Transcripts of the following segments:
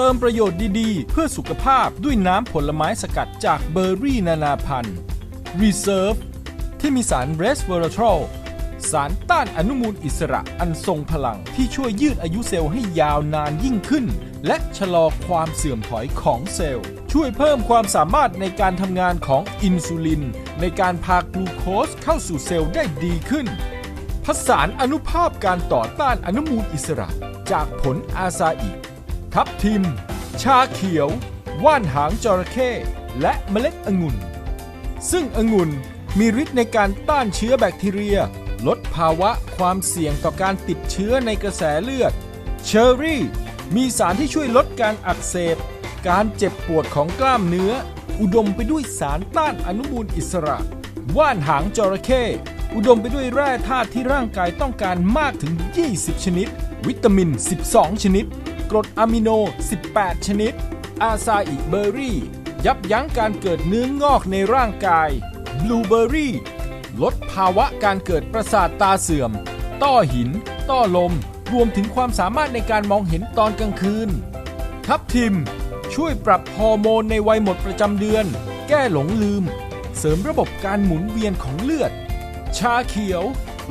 เติมประโยชน์ดีๆ เพื่อสุขภาพด้วยน้ำผลไม้สกัดจากเบอร์รี่นานาพันธุ์ Reserve ที่มีสารเรสเวอร์ทรอลสารต้านอนุมูลอิสระอันทรงพลังที่ช่วยยืดอายุเซลล์ให้ยาวนานยิ่งขึ้น และชะลอความเสื่อมถอยของเซลล์ ช่วยเพิ่มความสามารถในการทำงานของอินซูลิน ในการพากลูโคสเข้าสู่เซลล์ได้ดีขึ้น ผสานอนุภาพการต่อต้านอนุมูลอิสระ จากผลอาซาอิ ทับทิม ชาเขียว ว่านหางจระเข้และเมล็ดองุ่น ซึ่งองุ่นมีฤทธิ์ในการต้านเชื้อแบคทีเรีย ลดภาวะความเสี่ยงต่อการติดเชื้อในกระแสเลือด เชอร์รี่ มีสารที่ช่วยลดการอักเสบ การเจ็บปวดของกล้ามเนื้อ อุดมไปด้วยสารต้านอนุมูลอิสระ ว่านหางจระเข้อุดมไปด้วยแร่ธาตุที่ร่างกายต้องการมากถึง 20 ชนิด วิตามิน 12 ชนิด กรดอะมิโน 18 ชนิด อาซาอิเบอร์รี่ ยับยั้งการเกิดเนื้องอกในร่างกาย บลูเบอร์รี่ ลดภาวะการเกิดประสาทตาเสื่อม ต้อหิน ต้อลม รวมถึงความสามารถในการมองเห็นตอนกลางคืน ทับทิม ช่วยปรับฮอร์โมนในวัยหมดประจำเดือน แก้หลงลืม เสริมระบบการหมุนเวียนของเลือด ชาเขียว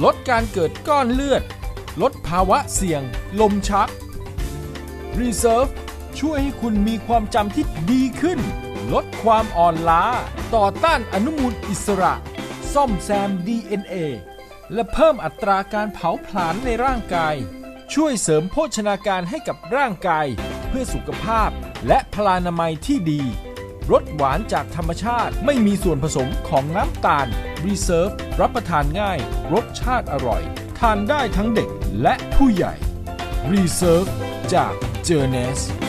ลดการเกิดก้อนเลือด ลดภาวะเสี่ยง ลมชัก Reserve ช่วยให้คุณมีความจำที่ดีขึ้น ลดความอ่อนล้า ต่อต้านอนุมูลอิสระ ซ่อมแซม DNA และเพิ่มอัตราการเผาผลาญในร่างกาย ช่วยเสริมโภชนาการให้กับร่างกาย เพื่อสุขภาพและพลานามัยที่ดีรสหวานจากธรรมชาติไม่มีส่วนผสมของน้ำตาล Reserve รับประทานง่าย รสชาติอร่อย ทานได้ทั้งเด็กและผู้ใหญ่ Reserve จาก doing this.